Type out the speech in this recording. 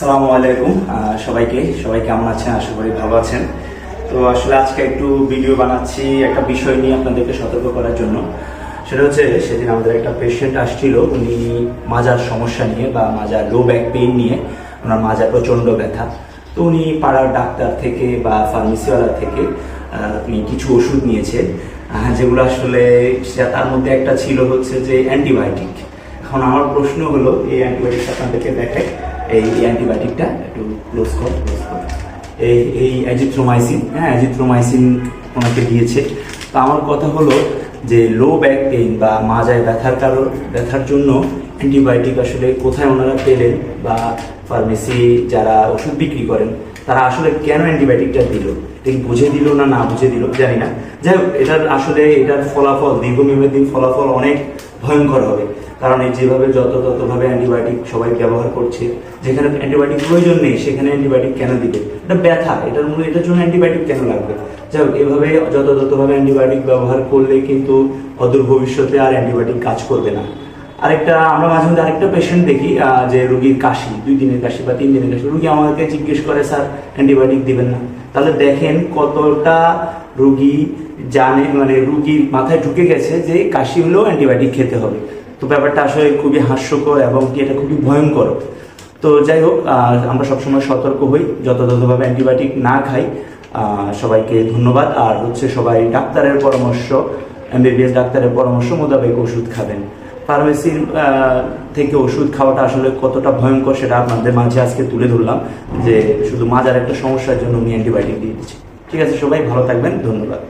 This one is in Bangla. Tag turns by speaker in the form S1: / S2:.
S1: সালামু আলাইকুম সবাইকে, সবাই কেমন আছেন? আশা করি ভালো আছেন। তো আসলে আজকে একটু ভিডিও বানাচ্ছি, একটা বিষয় নিয়ে আপনাদেরকে সতর্ক করার জন্য। সেটা হচ্ছে, সেদিন আমাদের একটা পেশেন্ট আসছিল, উনি মাজার সমস্যা নিয়ে বা মাজার লো ব্যাক পেইন নিয়ে, ওনার মাজার প্রচণ্ড ব্যথা। তো উনি পাড়ার ডাক্তার থেকে বা ফার্মেসিওয়ালা থেকে উনি কিছু ওষুধ নিয়েছে যেগুলো আসলে, তার মধ্যে একটা ছিল হচ্ছে যে অ্যান্টিবায়োটিক এখন আমার প্রশ্ন হলো, এই অ্যান্টিবায়োটিক আপনাদেরকে দেখে এই অ্যান্টিবায়োটিকটা একটু ক্লোজ কর ক্লোজ কর। এই এই অ্যাজিথ্রোমাইসিন হ্যাঁ অ্যাজিথ্রোমাইসিন ওনাকে দিয়েছে। তো আমার কথা হলো যে লো ব্যাক পেইন বা মাজায় ব্যথার কারণ, ব্যথার জন্য অ্যান্টিবায়োটিক আসলে কোথায় ওনারা পেলেন বা ফার্মেসি যারা ওষুধ বিক্রি করেন, তারা আসলে কেন অ্যান্টিবায়োটিকটা দিল? ঠিক বুঝে দিল না না বুঝে দিল? জানি না। যাই হোক, এটার আসলে এটার ফলাফল, দীর্ঘমেয়াদী ফলাফল অনেক ভয়ঙ্কর হবে। কারণ এই যেভাবে যত ততভাবে অ্যান্টিবায়োটিক সবাই ব্যবহার করছে, যেখানে অ্যান্টিবায়োটিক প্রয়োজন নেই, সেখানে অ্যান্টিবায়োটিক কেন দিবে? এটা ব্যথা, এটার মূল এটার জন্য অ্যান্টিবায়োটিক কেন লাগবে? যাই হোক, এভাবে যত ততভাবে অ্যান্টিবায়োটিক ব্যবহার করলে কিন্তু অদূর ভবিষ্যতে আর অ্যান্টিবায়োটিক কাজ করবে না। আরেকটা, আমরা মাঝে মধ্যে আরেকটা পেশেন্ট দেখি যে রুগীর কাশি, দুই দিনের কাশি বা তিন দিনের কাশি। রুগী আমাদেরকে জিজ্ঞেস করে, স্যার, অ্যান্টিবায়োটিক দিবেন না? তাহলে দেখেন কতটা রুগী জানে মানে রুগীর মাথায় ঢুকে গেছে যে কাশি হলেও অ্যান্টিবায়োটিক খেতে হবে। তো ব্যাপারটা আসলে খুবই হাস্যকর এবং কি এটা খুবই ভয়ঙ্কর। তো যাই হোক আমরা সবসময় সতর্ক হই, যথাযথভাবে অ্যান্টিবায়োটিক না খাই। সবাইকে ধন্যবাদ। আর হচ্ছে সবাই ডাক্তারের পরামর্শ, এমবিবিএস ডাক্তারের পরামর্শ মোতাবেক ওষুধ খাবেন। ফার্মেসির থেকে ওষুধ খাওয়াটা আসলে কতটা ভয়ঙ্কর সেটা আপনাদের মাঝে আজকে তুলে ধরলাম, যে শুধু মাজার একটা সমস্যার জন্য উনি অ্যান্টিবায়োটিক দিয়ে দিচ্ছে। ঠিক আছে, সবাই ভালো থাকবেন, ধন্যবাদ।